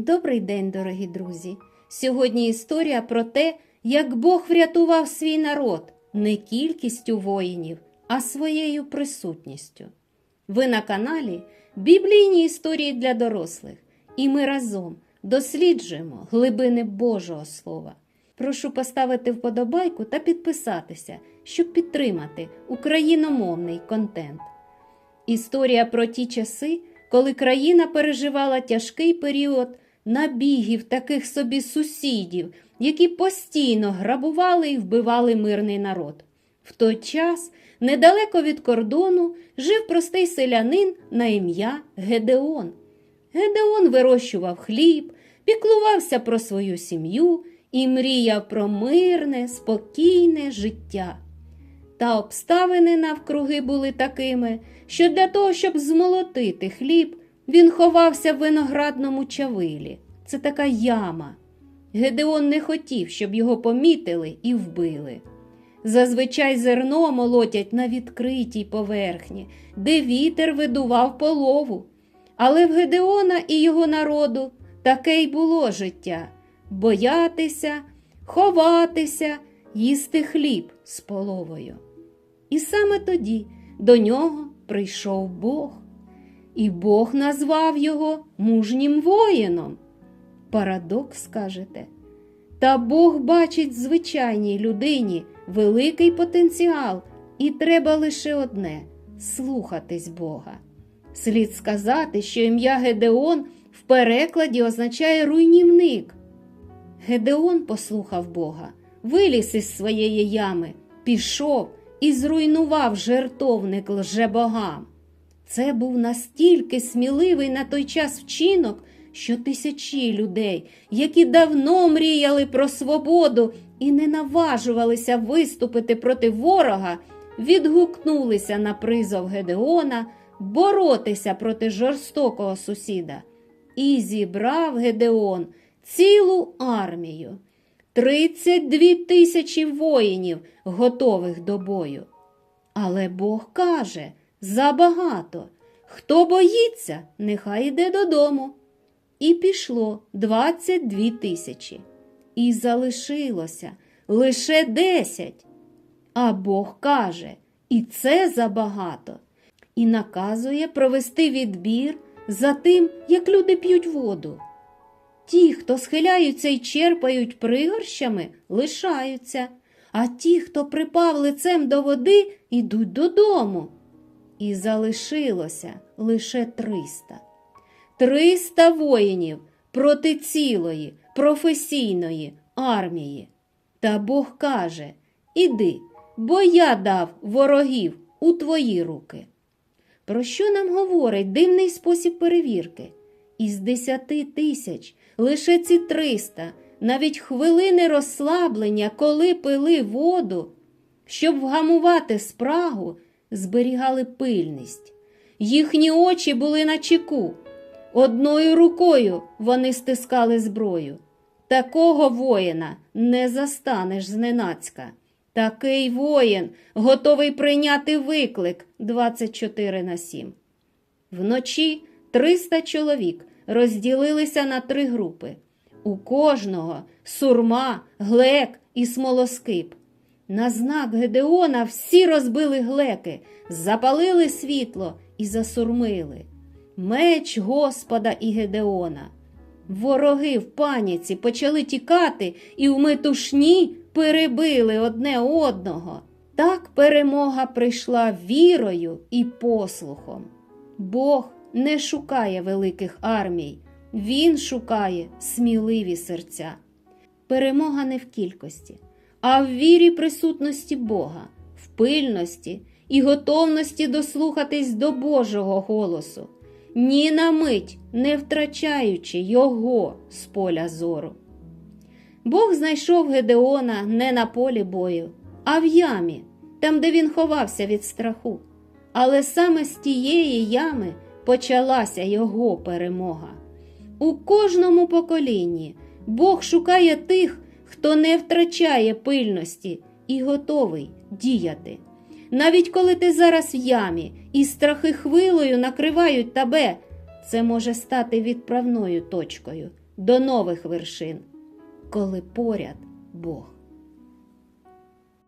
Добрий день, дорогі друзі! Сьогодні історія про те, як Бог врятував свій народ не кількістю воїнів, а своєю присутністю. Ви на каналі Біблійні історії для дорослих, і ми разом досліджуємо глибини Божого Слова. Прошу поставити вподобайку та підписатися, щоб підтримати україномовний контент. Історія про ті часи, коли країна переживала тяжкий період набігів таких собі сусідів, які постійно грабували і вбивали мирний народ. В той час недалеко від кордону жив простий селянин на ім'я Гедеон. Гедеон вирощував хліб, піклувався про свою сім'ю і мріяв про мирне, спокійне життя. Та обставини навкруги були такими, що для того, щоб змолотити хліб, він ховався в виноградному чавилі. Це така яма. Гедеон не хотів, щоб його помітили і вбили. Зазвичай зерно молотять на відкритій поверхні, де вітер видував полову. Але в Гедеона і його народу таке й було життя боятися, ховатися, їсти хліб з половою. І саме тоді до нього прийшов Бог, і Бог назвав його мужнім воїном. Парадокс, скажете. Та Бог бачить звичайній людині великий потенціал, і треба лише одне слухатись Бога. Слід сказати, що ім'я Гедеон в перекладі означає руйнівник. Гедеон послухав Бога, виліз із своєї ями, пішов і зруйнував жертовник лжебогам. Це був настільки сміливий на той час вчинок, що тисячі людей, які давно мріяли про свободу і не наважувалися виступити проти ворога, відгукнулися на призов Гедеона боротися проти жорстокого сусіда. І зібрав Гедеон цілу армію. 32 тисячі воїнів, готових до бою. Але Бог каже забагато. Хто боїться, нехай йде додому. І пішло 22 тисячі. І залишилося лише 10. А Бог каже, і це забагато, і наказує провести відбір за тим, як люди п'ють воду. Ті, хто схиляються і черпають пригорщами, лишаються, а ті, хто припав лицем до води, йдуть додому. І залишилося лише триста. Триста воїнів проти цілої, професійної армії. Та Бог каже: Іди, бо я дав ворогів у твої руки. Про що нам говорить дивний спосіб перевірки? Із десяти тисяч лише ці триста, навіть хвилини розслаблення, коли пили воду, щоб вгамувати спрагу, зберігали пильність. Їхні очі були на чеку. Одною рукою вони стискали зброю. Такого воїна не застанеш зненацька. Такий воїн готовий прийняти виклик 24 на 7. Вночі 300 чоловік розділилися на три групи. У кожного сурма, глек і смолоскип. На знак Гедеона всі розбили глеки, запалили світло і засурмили. Меч Господа і Гедеона. Вороги в паніці почали тікати і в метушні перебили одне одного. Так перемога прийшла вірою і послухом. Бог не шукає великих армій, Він шукає сміливі серця. Перемога не в кількості, а в вірі присутності Бога, в пильності і готовності дослухатись до Божого голосу, ні на мить не втрачаючи Його з поля зору. Бог знайшов Гедеона не на полі бою, а в ямі, там, де він ховався від страху. Але саме з тієї ями почалася його перемога. У кожному поколінні Бог шукає тих, хто не втрачає пильності і готовий діяти. Навіть коли ти зараз в ямі і страхи хвилою накривають тебе, це може стати відправною точкою до нових вершин, коли поряд Бог.